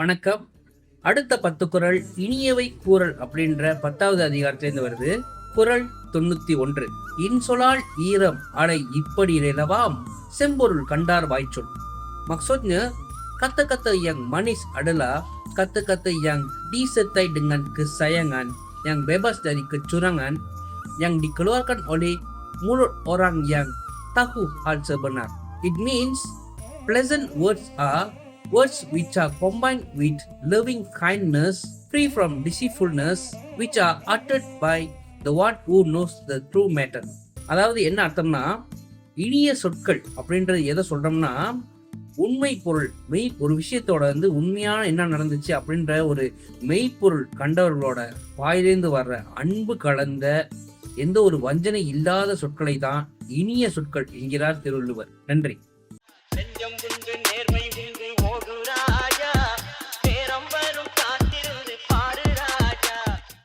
வணக்கம் அடுத்த பத்து குறள் இனியவை கூறல் அப்படின்ற பத்தாவது அதிகாரத்திலிருந்து வருது குறள் தொண்ணூத்தி ஒன்று இன்சொலால் ஈரம் அலை இப்படி நிலவாம் செம்பொருள் கண்டார் வாய்ச்சொல் maksudnya kata-kata yang manis adalah kata-kata yang disertai dengan kesayangan yang bebas dari kecurangan yang dikeluarkan oleh mulut orang yang tahu hal sebenar. It means pleasant words are words which are combined with loving kindness, free from deceitfulness, which are uttered by the one who knows the true matter. அதாவது என்ன அர்த்தம்னா இனிய சொற்கள் அப்படின்றது எதை சொல்றோம்னா உண்மை பொருள் மெய் ஒரு விஷயத்தோட வந்து உண்மையான என்ன நடந்துச்சு அப்படின்ற ஒரு மெய்ப்பொருள் கண்டவர்களோட வாயிலேந்து வர்ற அன்பு கலந்த எந்த ஒரு வஞ்சனை இல்லாத சொற்களை தான் இனிய சொற்கள் என்கிறார் திருவள்ளுவர் நன்றி